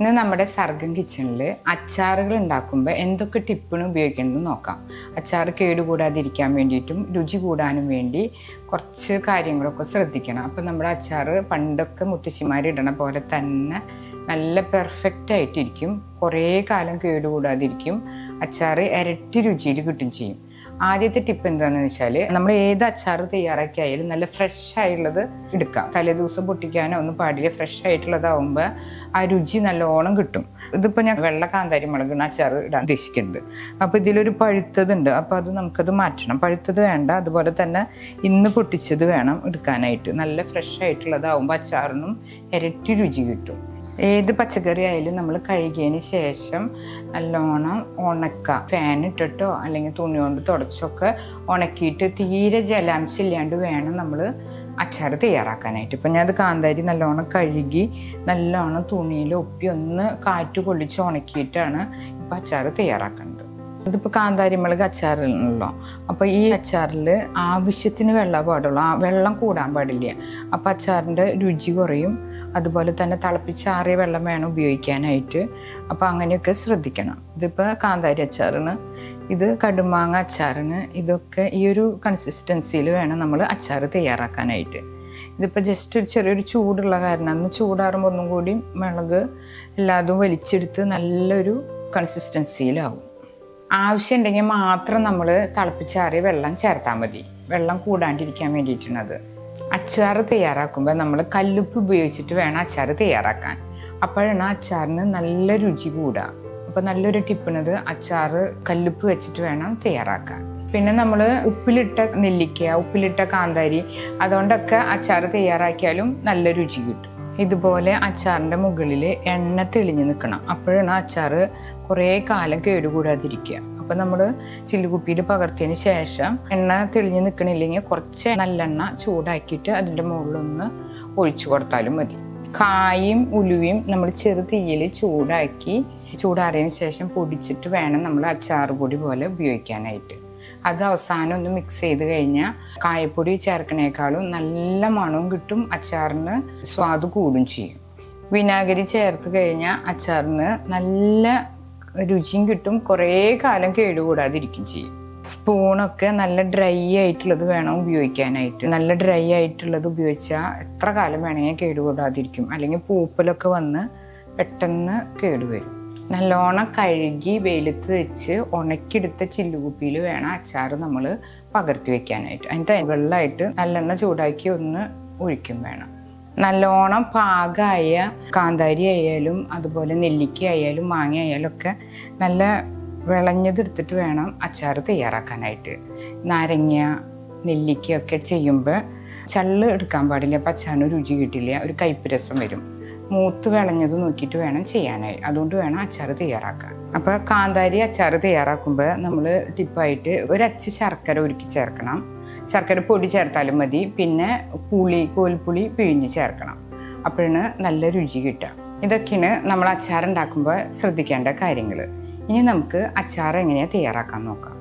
ഇന്ന് നമ്മുടെ സർഗം കിച്ചണിൽ അച്ചാറുകൾ ഉണ്ടാക്കുമ്പോൾ എന്തൊക്കെ ടിപ്പാണ് ഉപയോഗിക്കേണ്ടത് നോക്കാം. അച്ചാർ കേടുകൂടാതിരിക്കാൻ വേണ്ടിയിട്ടും രുചി കൂടാനും വേണ്ടി കുറച്ച് കാര്യങ്ങളൊക്കെ ശ്രദ്ധിക്കണം. അപ്പം നമ്മുടെ അച്ചാർ പണ്ടൊക്കെ മുത്തശ്ശിമാർ ഇടണ പോലെ തന്നെ നല്ല പെർഫെക്റ്റ് ആയിട്ടിരിക്കും. കുറേ കാലം കേടുകൂടാതിരിക്കും. അച്ചാർ ഇരട്ടി രുചിയിൽ കിട്ടും ചെയ്യും. ആദ്യത്തെ ടിപ്പ് എന്താണെന്ന് വെച്ചാൽ നമ്മൾ ഏത് അച്ചാർ തയ്യാറാക്കിയായാലും നല്ല ഫ്രഷ് ആയിട്ടുള്ളത് എടുക്കാം. തലേദിവസം പൊട്ടിക്കാനോ ഒന്നും പാടില്ല ഫ്രഷ് ആയിട്ടുള്ളതാവുമ്പോൾ ആ രുചി നല്ലോണം കിട്ടും. ഇതിപ്പോൾ ഞാൻ വെള്ള കാന്താരി മുളകാണ് അച്ചാർ ഇടാൻ ഉദ്ദേശിക്കുന്നത് അപ്പോൾ ഇതിലൊരു പഴുത്തതുണ്ട്. അപ്പോൾ അത് നമുക്കത് മാറ്റണം. പഴുത്തത് വേണ്ട അതുപോലെ തന്നെ ഇന്ന് പൊട്ടിച്ചത് വേണം എടുക്കാനായിട്ട്. നല്ല ഫ്രഷ് ആയിട്ടുള്ളതാവുമ്പോൾ അച്ചാറിനും ഇരട്ടി രുചി കിട്ടും. ഏത് പച്ചക്കറി ആയാലും നമ്മൾ കഴുകിയതിന് ശേഷം നല്ലോണം ഉണക്കുക ഫാൻ ഇട്ടിട്ടോ അല്ലെങ്കിൽ തുണി കൊണ്ട് തുടച്ചൊക്കെ ഉണക്കിയിട്ട് തീരെ ജലാംശം ഇല്ലാണ്ട് വേണം നമ്മൾ അച്ചാർ തയ്യാറാക്കാനായിട്ട്. ഇപ്പം ഞാനത് കാന്താരി നല്ലോണം കഴുകി നല്ലോണം തുണിയിൽ ഒപ്പി ഒന്ന് കാറ്റ് കൊള്ളിച്ച് ഉണക്കിയിട്ടാണ് ഇപ്പം അച്ചാർ തയ്യാറാക്കുന്നത് ഇതിപ്പോൾ കാന്താരി മുളക് അച്ചാറിലാണല്ലോ അപ്പോൾ ഈ അച്ചാറിൽ ആവശ്യത്തിന് വെള്ളം പാടുള്ളൂ. ആ വെള്ളം കൂടാൻ പാടില്ല. അപ്പോൾ അച്ചാറിന്റെ രുചി കുറയും. അതുപോലെ തന്നെ തിളപ്പിച്ചാറിയ വെള്ളം വേണം ഉപയോഗിക്കാനായിട്ട്. അപ്പോൾ അങ്ങനെയൊക്കെ ശ്രദ്ധിക്കണം. ഇതിപ്പോൾ കാന്താരി അച്ചാറിന് ഇത് കടുമാങ്ങ അച്ചാറിന് ഇതൊക്കെ ഈ ഒരു കൺസിസ്റ്റൻസിയിൽ വേണം നമ്മൾ അച്ചാർ തയ്യാറാക്കാനായിട്ട്. ഇതിപ്പോൾ ജസ്റ്റ് ഒരു ചെറിയൊരു ചൂടുള്ള കാരണം അന്ന് ചൂടാറുമ്പോൾ ഒന്നും കൂടി മുളക് എല്ലാതും വലിച്ചെടുത്ത് നല്ലൊരു കൺസിസ്റ്റൻസിയിലാവും ആവശ്യമുണ്ടെങ്കിൽ മാത്രം നമ്മൾ തിളപ്പിച്ചാറിയ വെള്ളം ചേർത്താൽ മതി. വെള്ളം കൂടാണ്ടിരിക്കാൻ വേണ്ടിയിട്ടാണത്. അച്ചാർ തയ്യാറാക്കുമ്പോൾ നമ്മൾ കല്ലുപ്പ് ഉപയോഗിച്ചിട്ട് വേണം അച്ചാർ തയ്യാറാക്കാൻ. അപ്പോഴാണ് അച്ചാറിന് നല്ല രുചി കൂടുക അപ്പോൾ നല്ലൊരു ടിപ്പിണത് അച്ചാർ കല്ലുപ്പ് വെച്ചിട്ട് വേണം തയ്യാറാക്കാൻ. പിന്നെ നമ്മൾ ഉപ്പിലിട്ട നെല്ലിക്ക ഉപ്പിലിട്ട കാന്താരി അതുകൊണ്ടൊക്കെ അച്ചാർ തയ്യാറാക്കിയാലും നല്ല രുചി കിട്ടും. ഇതുപോലെ അച്ചാറിന്റെ മുകളിൽ എണ്ണ തെളിഞ്ഞ് നിൽക്കണം അപ്പോഴാണ് അച്ചാർ കുറേ കാലം കേടുകൂടാതിരിക്കുക. അപ്പം നമ്മൾ ചില്ലുകുപ്പിയിൽ പകർത്തിയതിന് ശേഷം എണ്ണ തെളിഞ്ഞ് നിൽക്കണില്ലെങ്കിൽ കുറച്ച് നല്ലെണ്ണ ചൂടാക്കിയിട്ട് അതിന്റെ മുകളിലൊന്ന് ഒഴിച്ചു കൊടുത്താലും മതി. കായും ഉലുവയും നമ്മൾ ചെറു തീയിൽ ചൂടാക്കി ചൂടാറിയതിന് ശേഷം പൊടിച്ചിട്ട് വേണം നമ്മൾ അച്ചാർ പൊടി പോലെ ഉപയോഗിക്കാനായിട്ട്. അത് അവസാനം ഒന്ന് മിക്സ് ചെയ്ത് കഴിഞ്ഞാൽ കായപ്പൊടി ചേർക്കണേക്കാളും നല്ല മണവും കിട്ടും അച്ചാറിന് സ്വാദ് കൂടും ചെയ്യും. വിനാഗിരി ചേർത്ത് കഴിഞ്ഞാൽ അച്ചാറിന് നല്ല രുചിയും കിട്ടും കുറേ കാലം കേടുകൂടാതിരിക്കും ചെയ്യും. സ്പൂണൊക്കെ നല്ല ഡ്രൈ ആയിട്ടുള്ളത് വേണം ഉപയോഗിക്കാനായിട്ട്. നല്ല ഡ്രൈ ആയിട്ടുള്ളത് ഉപയോഗിച്ചാൽ എത്ര കാലം വേണമെങ്കിൽ കേടുകൂടാതിരിക്കും. അല്ലെങ്കിൽ പൂപ്പലൊക്കെ വന്ന് പെട്ടെന്ന് കേടുവരും. നല്ലോണം കഴുകി വെയിലത്ത് വെച്ച് ഉണക്കിയെടുത്ത ചില്ലുകുപ്പിയിൽ വേണം അച്ചാർ നമ്മൾ പകർത്തി വെക്കാനായിട്ട്. അതിന്റെ വെള്ളമായിട്ട് നല്ലെണ്ണ ചൂടാക്കി ഒന്ന് ഒഴിക്കും വേണം. നല്ലോണം പാകമായ കാന്താരി ആയാലും അതുപോലെ നെല്ലിക്ക ആയാലും മാങ്ങ ആയാലും ഒക്കെ നല്ല വിളഞ്ഞതെടുത്തിട്ട് വേണം അച്ചാർ തയ്യാറാക്കാനായിട്ട്. നാരങ്ങ നെല്ലിക്കയൊക്കെ ചെയ്യുമ്പോൾ ചള്ള് എടുക്കാൻ പാടില്ല. അപ്പം അച്ചാറിന് രുചി കിട്ടില്ല. ഒരു കയ്പ്പ് രസം വരും. മൂത്ത് വിളഞ്ഞത് നോക്കിയിട്ട് വേണം ചെയ്യാനായി. അതുകൊണ്ട് വേണം അച്ചാർ തയ്യാറാക്കാൻ. അപ്പോൾ കാന്താരി അച്ചാർ തയ്യാറാക്കുമ്പോൾ നമ്മൾ ടിപ്പായിട്ട് ഒരച്ച് ശർക്കര ഒരുക്കി ചേർക്കണം. ശർക്കര പൊടി ചേർത്താലും മതി. പിന്നെ പുളി കോൽപ്പുളി പിഴിഞ്ഞ് ചേർക്കണം. അപ്പോഴാണ് നല്ല രുചി കിട്ടുക. ഇതൊക്കെയാണ് നമ്മൾ അച്ചാർ ഉണ്ടാക്കുമ്പോൾ ശ്രദ്ധിക്കേണ്ട കാര്യങ്ങൾ ഇനി നമുക്ക് അച്ചാർ എങ്ങനെയാണ് തയ്യാറാക്കാൻ നോക്കാം.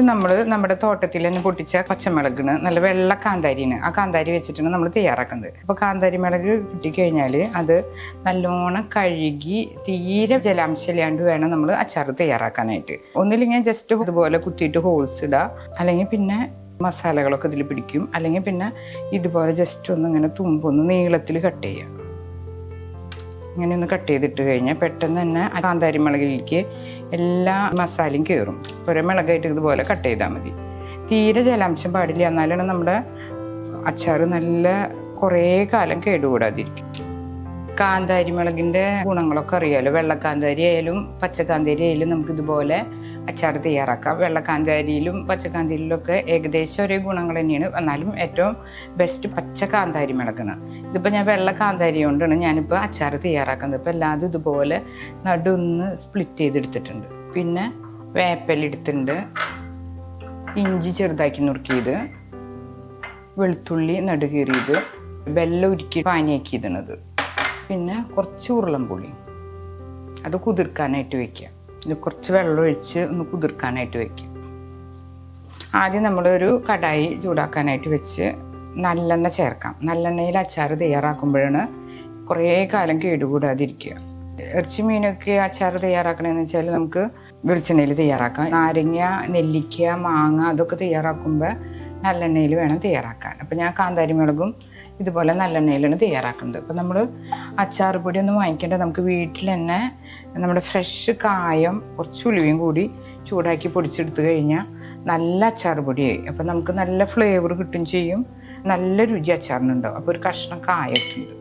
ഇത് നമ്മൾ നമ്മുടെ തോട്ടത്തിൽ തന്നെ പൊട്ടിച്ച പച്ചമുളകിന് നല്ല വെള്ള കാന്താരിന് ആ കാന്താരി വെച്ചിട്ടാണ് നമ്മൾ തയ്യാറാക്കുന്നത്. അപ്പോൾ കാന്താരി മുളക് കിട്ടിക്കഴിഞ്ഞാൽ അത് നല്ലോണം കഴുകി തീരെ ജലാംശം ഇല്ലാണ്ട് വേണം നമ്മൾ അച്ചാർ തയ്യാറാക്കാനായിട്ട്. ഒന്നില്ലെങ്കിൽ ജസ്റ്റ് ഇതുപോലെ കുത്തിയിട്ട് ഹോൾസ് ഇടുക അല്ലെങ്കിൽ പിന്നെ മസാലകളൊക്കെ ഇതിൽ പിടിക്കും. അല്ലെങ്കിൽ പിന്നെ ഇതുപോലെ ജസ്റ്റ് ഒന്ന് ഇങ്ങനെ തുമ്പൊന്ന് നീളത്തിൽ കട്ട് ചെയ്യുക ഇങ്ങനെ ഒന്ന് കട്ട് ചെയ്തിട്ട് കഴിഞ്ഞാൽ പെട്ടെന്ന് തന്നെ കാന്താരി മുളകിലേക്ക് എല്ലാ മസാലയും കയറും ഒരേ മിളകായിട്ട് ഇതുപോലെ കട്ട് ചെയ്താൽ മതി. തീരെ ജലാംശം പാടില്ല. എന്നാലാണ് നമ്മുടെ അച്ചാർ നല്ല കുറേ കാലം കേടുകൂടാതിരിക്കും. കാന്താരി മുളകിന്റെ ഗുണങ്ങളൊക്കെ അറിയാമല്ലോ വെള്ളക്കാന്താരി ആയാലും പച്ചക്കാന്താരി ആയാലും നമുക്ക് ഇതുപോലെ അച്ചാർ തയ്യാറാക്കാം. വെള്ളക്കാന്താരിയിലും പച്ചക്കാന്താരിയിലും ഒക്കെ ഏകദേശം ഒരേ ഗുണങ്ങൾ തന്നെയാണ്. എന്നാലും ഏറ്റവും ബെസ്റ്റ് പച്ച കാന്താരി മുളകാണ്. ഇതിപ്പോൾ ഞാൻ വെള്ളക്കാന്താരി കൊണ്ടാണ് ഞാനിപ്പോൾ അച്ചാർ തയ്യാറാക്കുന്നത്. ഇപ്പോൾ എല്ലാതും ഇതുപോലെ നടുന്ന് സ്പ്ലിറ്റ് ചെയ്തെടുത്തിട്ടുണ്ട്. പിന്നെ വേപ്പല എടുത്തിട്ടുണ്ട് ഇഞ്ചി ചെറുതാക്കി നുറുക്കിയത്. വെളുത്തുള്ളി നടുകീറിയത്. വെള്ളം ഉരുക്കി പാനിയാക്കിയതിനത് പിന്നെ കുറച്ച് ഉരുളൻപുളി. അത് കുതിർക്കാനായിട്ട് വെക്കുക. ഇത് കുറച്ച് വെള്ളം ഒഴിച്ച് ഒന്ന് കുതിർക്കാനായിട്ട് വെക്കുക. ആദ്യം നമ്മളൊരു കടായി ചൂടാക്കാനായിട്ട് വെച്ച് നല്ലെണ്ണ ചേർക്കാം. നല്ലെണ്ണയിൽ അച്ചാർ തയ്യാറാക്കുമ്പോഴാണ് കുറേ കാലം കേടുകൂടാതിരിക്കുക. ഇറച്ചി മീനൊക്കെ അച്ചാർ തയ്യാറാക്കണമെന്ന് വെച്ചാൽ നമുക്ക് വെളിച്ചെണ്ണയിൽ തയ്യാറാക്കാം. നാരങ്ങ നെല്ലിക്ക മാങ്ങ അതൊക്കെ തയ്യാറാക്കുമ്പോൾ നല്ലെണ്ണയിൽ വേണം തയ്യാറാക്കാൻ. അപ്പം ഞാൻ കാന്താരി മുളകും ഇതുപോലെ നല്ലെണ്ണയിലാണ് തയ്യാറാക്കുന്നത്. അപ്പം നമ്മൾ അച്ചാർ പൊടി ഒന്നും വാങ്ങിക്കേണ്ട. നമുക്ക് വീട്ടിൽ തന്നെ നമ്മുടെ ഫ്രഷ് കായം കുറച്ച് ഉലുവയും കൂടി ചൂടാക്കി പൊടിച്ചെടുത്ത് കഴിഞ്ഞാൽ നല്ല അച്ചാർ പൊടിയായി. അപ്പം നമുക്ക് നല്ല ഫ്ലേവർ കിട്ടും ചെയ്യും. നല്ല രുചി അച്ചാറിനുണ്ടാവും. അപ്പോൾ ഒരു കഷ്ണം കായൊക്കെ ഉണ്ട്.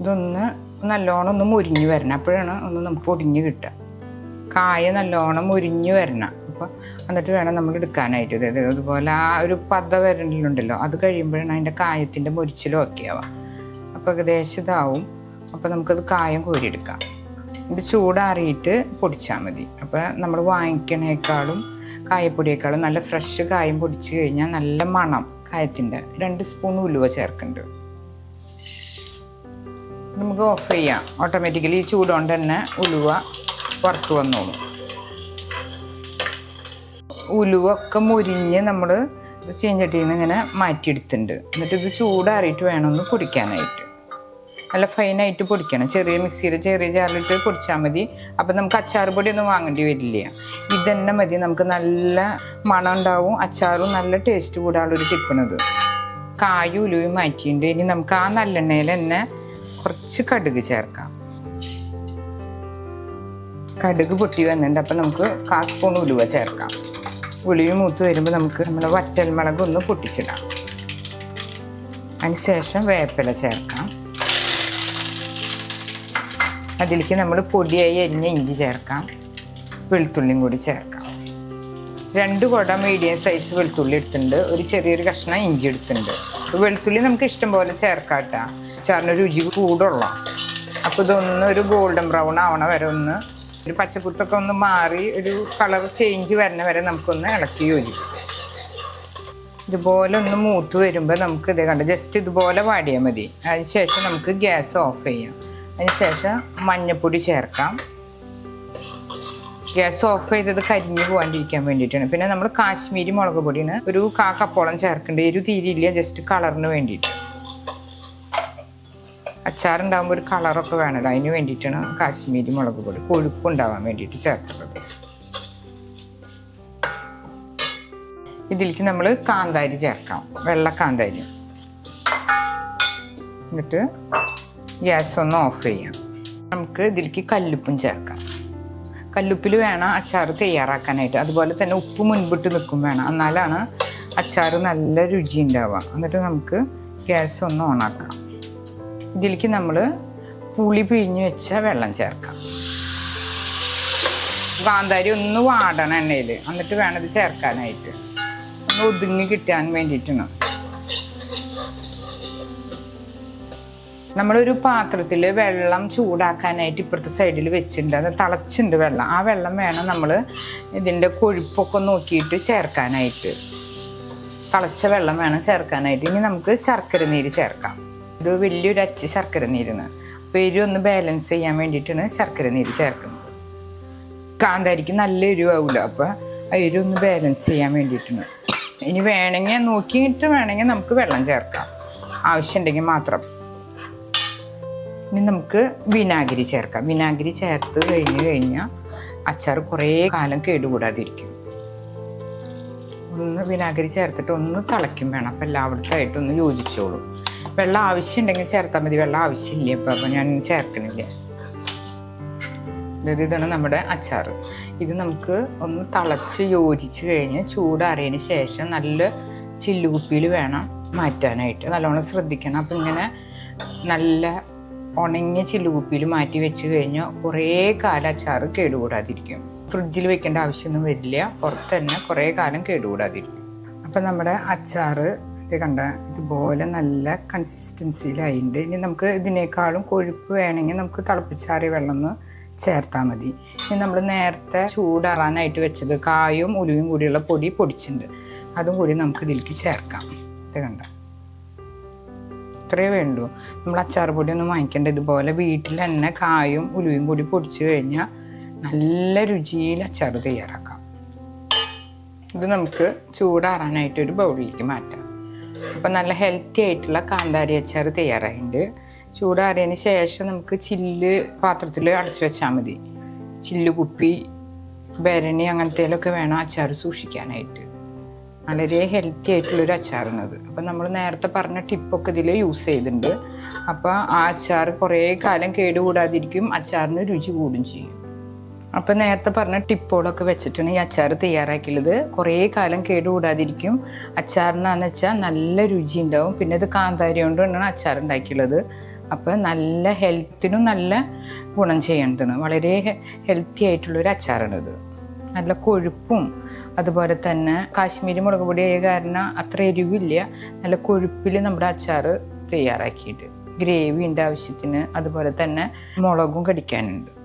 ഇതൊന്ന് നല്ലോണം ഒന്ന് മുരിഞ്ഞ് വരണം. അപ്പോഴാണ് ഒന്ന് നമുക്ക് പൊടിഞ്ഞ് കിട്ടുക. കായ നല്ലോണം മുരിഞ്ഞു വരണം. അപ്പോൾ എന്നിട്ട് വേണം നമ്മൾ എടുക്കാനായിട്ട്. അതായത് അതുപോലെ ആ ഒരു പത വരലുണ്ടല്ലോ അത് കഴിയുമ്പോഴാണ് അതിന്റെ കായത്തിന്റെ മുരിച്ചിലും ഒക്കെ ആവാം അപ്പോൾ ഏകദേശം ഇതാവും. അപ്പോൾ നമുക്കത് കായം കോരിയെടുക്കാം. ഇത് ചൂടാറിയിട്ട് പൊടിച്ചാൽ മതി. അപ്പോൾ നമ്മൾ വാങ്ങിക്കണേക്കാളും കായപ്പൊടിയേക്കാളും നല്ല ഫ്രഷ് കായം പൊടിച്ചു കഴിഞ്ഞാൽ നല്ല മണം കായത്തിന്റെ രണ്ട് സ്പൂൺ ഉലുവ ചേർക്കുന്നുണ്ട് നമുക്ക് ഓഫ് ചെയ്യാം. ഓട്ടോമാറ്റിക്കലി ചൂടുകൊണ്ട് തന്നെ ഉലുവ പുറത്ത് വന്നോളും. ഉലുവൊക്കെ മുരിഞ്ഞ് നമ്മൾ ചീഞ്ചട്ടിയിൽ നിന്ന് ഇങ്ങനെ മാറ്റിയെടുത്തിട്ടുണ്ട്. എന്നിട്ട് ഇത് ചൂടാറിയിട്ട് വേണം ഒന്ന് പൊടിക്കാനായിട്ട്. നല്ല ഫൈനായിട്ട് പൊടിക്കണം. ചെറിയ മിക്സിയിൽ ചെറിയ ജാറിലിട്ട് പൊടിച്ചാൽ മതി. അപ്പം നമുക്ക് അച്ചാർ പൊടി ഒന്നും വാങ്ങേണ്ടി വരില്ല. ഇതന്നെ മതി. നമുക്ക് നല്ല മണം ഉണ്ടാവും. അച്ചാറും നല്ല ടേസ്റ്റ് കൂടാനുള്ളൊരു ടിപ്പണത്. കായും ഉലുവയും മാറ്റിയിട്ടുണ്ട്. ഇനി നമുക്ക് ആ നല്ലെണ്ണയിൽ തന്നെ കുറച്ച് കടുക് ചേർക്കാം. കടുക് പൊട്ടി വന്നിട്ടുണ്ട്. അപ്പം നമുക്ക് കാ സ്പൂൺ ഉലുവ ചേർക്കാം. ഉലുവ മൂത്ത് വരുമ്പോൾ നമുക്ക് നമ്മുടെ വറ്റൽമുളക് ഒന്ന് പൊട്ടിച്ചിടാം. അതിനുശേഷം വേപ്പില ചേർക്കാം. അതിലേക്ക് നമ്മൾ പൊടിയായി അരിഞ്ഞ ഇഞ്ചി ചേർക്കാം. വെളുത്തുള്ളിയും കൂടി ചേർക്കാം. രണ്ട് കുട മീഡിയം സൈസ് വെളുത്തുള്ളി എടുത്തിട്ടുണ്ട്. ഒരു ചെറിയൊരു കഷ്ണം ഇഞ്ചി എടുത്തിട്ടുണ്ട്. വെളുത്തുള്ളി നമുക്ക് ഇഷ്ടം പോലെ ചേർക്കാം കേട്ടോ. അച്ചാറിന് രുചി കൂടുള്ള. അപ്പോൾ ഇതൊന്ന് ഒരു ഗോൾഡൻ ബ്രൗൺ ആവണ വരെ ഒന്ന് ഒരു പച്ചപ്പുത്തൊക്കെ ഒന്ന് മാറി ഒരു കളർ ചേഞ്ച് വരണ വരെ നമുക്കൊന്ന് ഇളക്കി യോജിക്കും ഇതുപോലെ ഒന്ന് മൂത്ത് വരുമ്പോൾ നമുക്ക് ഇത് കണ്ട് ജസ്റ്റ് ഇതുപോലെ വാടിയാൽ മതി. അതിന് ശേഷം നമുക്ക് ഗ്യാസ് ഓഫ് ചെയ്യാം. അതിന് ശേഷം മഞ്ഞൾപ്പൊടി ചേർക്കാം. ഗ്യാസ് ഓഫ് ചെയ്തത് കരിഞ്ഞു പോകാണ്ടിരിക്കാൻ വേണ്ടിയിട്ടാണ്. പിന്നെ നമ്മൾ കാശ്മീരി മുളക് പൊടിയാണ് ഒരു കാ കപ്പോളം ചേർക്കേണ്ട എരു തീരില്ല ജസ്റ്റ് കളറിന് വേണ്ടിയിട്ട്. അച്ചാറുണ്ടാകുമ്പോൾ ഒരു കളറൊക്കെ വേണമല്ലോ അതിന് വേണ്ടിയിട്ടാണ് കാശ്മീരി മുളക് പൊടി. കൊഴുപ്പ് ഉണ്ടാവാൻ വേണ്ടിയിട്ട് ചേർക്കുന്നത്. ഇതിലേക്ക് നമ്മൾ കാന്താരി ചേർക്കാം. വെള്ള കാന്താരി. എന്നിട്ട് ഗ്യാസ് ഒന്ന് ഓഫ് ചെയ്യാം. നമുക്ക് ഇതിലേക്ക് കല്ലുപ്പും ചേർക്കാം. കല്ലുപ്പിൽ വേണം അച്ചാർ തയ്യാറാക്കാനായിട്ട്. അതുപോലെ തന്നെ ഉപ്പ് മുൻപിട്ട് നിൽക്കും വേണം. എന്നാലാണ് അച്ചാർ നല്ല രുചി ഉണ്ടാവുക. എന്നിട്ട് നമുക്ക് ഗ്യാസ് ഒന്ന് ഓണാക്കാം. ഇതിലേക്ക് നമ്മൾ പുളി പിഴിഞ്ഞു വെച്ച വെള്ളം ചേർക്കാം. കാന്താരി ഒന്ന് വാടണം എണ്ണയിൽ എന്നിട്ട് വേണം ഇത് ചേർക്കാനായിട്ട്. ഒന്ന് ഒതുങ്ങി കിട്ടാൻ വേണ്ടിയിട്ടാണ്. നമ്മളൊരു പാത്രത്തിൽ വെള്ളം ചൂടാക്കാനായിട്ട് ഇപ്പുറത്തെ സൈഡിൽ വെച്ചിട്ടുണ്ട്. അത് തിളച്ചിട്ടുണ്ട് വെള്ളം. ആ വെള്ളം വേണം നമ്മൾ ഇതിന്റെ കൊഴുപ്പൊക്കെ നോക്കിയിട്ട് ചേർക്കാനായിട്ട്. തിളച്ച വെള്ളം വേണം ചേർക്കാനായിട്ട്. ഇനി നമുക്ക് ശർക്കര നീര് ചേർക്കാം. ഇത് വലിയൊരു അച്ച് ശർക്കര നീരാണ് അപ്പോൾ എരിവൊന്ന് ബാലൻസ് ചെയ്യാൻ വേണ്ടിയിട്ടാണ് ശർക്കര നീര് ചേർക്കുന്നത്. കാന്താരിക്ക് നല്ല എരിവാവില്ല അപ്പോൾ ആ എരി ഒന്ന് ബാലൻസ് ചെയ്യാൻ വേണ്ടിയിട്ടാണ്. ഇനി വേണമെങ്കിൽ നോക്കിയിട്ട് വേണമെങ്കിൽ നമുക്ക് വെള്ളം ചേർക്കാം. ആവശ്യമുണ്ടെങ്കിൽ മാത്രം. ഇനി നമുക്ക് വിനാഗിരി ചേർക്കാം. വിനാഗിരി ചേർത്ത് കഴിഞ്ഞ് കഴിഞ്ഞാൽ അച്ചാർ കുറേ കാലം കേടുകൂടാതിരിക്കും. ഒന്ന് വിനാഗിരി ചേർത്തിട്ട് ഒന്ന് തിളയ്ക്കും വേണം. അപ്പോൾ എല്ലായിടത്തായിട്ട് ഒന്ന് യോജിച്ചോളും. വെള്ളം ആവശ്യമുണ്ടെങ്കിൽ ചേർത്താൽ മതി. വെള്ളം ആവശ്യമില്ല? ഇപ്പം അപ്പം ഞാൻ ചേർക്കണില്ല. അതായത് ഇതാണ് നമ്മുടെ അച്ചാർ ഇത് നമുക്ക് ഒന്ന് തിളച്ച് യോജിച്ച് കഴിഞ്ഞ് ചൂടാറിയതിന് ശേഷം നല്ല ചില്ലുകുപ്പിയിൽ വേണം മാറ്റാനായിട്ട്. നല്ലോണം ശ്രദ്ധിക്കണം. അപ്പം ഇങ്ങനെ നല്ല ഉണങ്ങിയ ചില്ലുകുപ്പിയിൽ മാറ്റി വെച്ച് കഴിഞ്ഞാൽ കുറേ കാലം അച്ചാർ കേടുകൂടാതിരിക്കും. ഫ്രിഡ്ജിൽ വെക്കേണ്ട ആവശ്യമൊന്നും വരില്ല. പുറത്ത് തന്നെ കുറേ കാലം കേടുകൂടാതിരിക്കും. അപ്പം നമ്മുടെ അച്ചാർ ഇത് കണ്ട ഇതുപോലെ നല്ല കൺസിസ്റ്റൻസിയിലായിട്ടുണ്ട് ഇനി നമുക്ക് ഇതിനേക്കാളും കൊഴുപ്പ് വേണമെങ്കിൽ നമുക്ക് തിളപ്പിച്ചാറിയ വെള്ളം ഒന്ന് ചേർത്താൽ മതി. ഇനി നമ്മൾ നേരത്തെ ചൂടാറാനായിട്ട് വെച്ചത് കായും ഉലുവും കൂടിയുള്ള പൊടി പൊടിച്ചിട്ടുണ്ട്. അതും കൂടി നമുക്ക് ഇതിലേക്ക് ചേർക്കാം. ഇത് കണ്ട. ഇത്രയേ വേണ്ടൂ. നമ്മൾ അച്ചാർ പൊടി ഒന്നും വാങ്ങിക്കേണ്ട. ഇതുപോലെ വീട്ടിൽ തന്നെ കായും ഉലുവും കൂടി പൊടിച്ചു കഴിഞ്ഞാൽ നല്ല രുചിയിൽ അച്ചാർ തയ്യാറാക്കാം. ഇത് നമുക്ക് ചൂടാറാനായിട്ട് ഒരു ബൗളിലേക്ക് മാറ്റാം. അപ്പം നല്ല ഹെൽത്തി ആയിട്ടുള്ള കാന്താരി അച്ചാർ തയ്യാറായിട്ടുണ്ട്. ചൂടാറിയതിന് ശേഷം നമുക്ക് ചില്ല് പാത്രത്തിൽ അടച്ചു വെച്ചാൽ മതി. ചില്ല് കുപ്പി ഭരണി അങ്ങനത്തേലൊക്കെ വേണം അച്ചാർ സൂക്ഷിക്കാനായിട്ട്. വളരെ ഹെൽത്തി ആയിട്ടുള്ളൊരു അച്ചാറാണത്. അപ്പം നമ്മൾ നേരത്തെ പറഞ്ഞ ടിപ്പൊക്കെ ഇതിൽ യൂസ് ചെയ്തിട്ടുണ്ട്. അപ്പോൾ ആ അച്ചാർ കുറേ കാലം കേടുകൂടാതിരിക്കും അച്ചാറിന് രുചി കൂടും ചെയ്യും. അപ്പം നേരത്തെ പറഞ്ഞ ടിപ്പോളൊക്കെ വെച്ചിട്ടാണ് ഈ അച്ചാർ തയ്യാറാക്കിയുള്ളത്. കുറേ കാലം കേടുകൂടാതിരിക്കും. അച്ചാറിനാന്ന് വെച്ചാൽ നല്ല രുചി ഉണ്ടാവും പിന്നെ അത് കാന്താരി കൊണ്ടാണ് അച്ചാർ ഉണ്ടാക്കിയുള്ളത്. അപ്പൊ നല്ല ഹെൽത്തിനും നല്ല ഗുണം ചെയ്യേണ്ടതാണ്. വളരെ ഹെൽത്തി ആയിട്ടുള്ളൊരു അച്ചാറാണിത് നല്ല കൊഴുപ്പും അതുപോലെ തന്നെ കാശ്മീരി മുളക് പൊടി ആയ കാരണം അത്ര എരിവില്ല. നല്ല കൊഴുപ്പിൽ നമ്മുടെ അച്ചാർ തയ്യാറാക്കിയിട്ട്. ഗ്രേവിന്റെ ആവശ്യത്തിന് അതുപോലെ തന്നെ മുളകും കടിക്കാനുണ്ട്.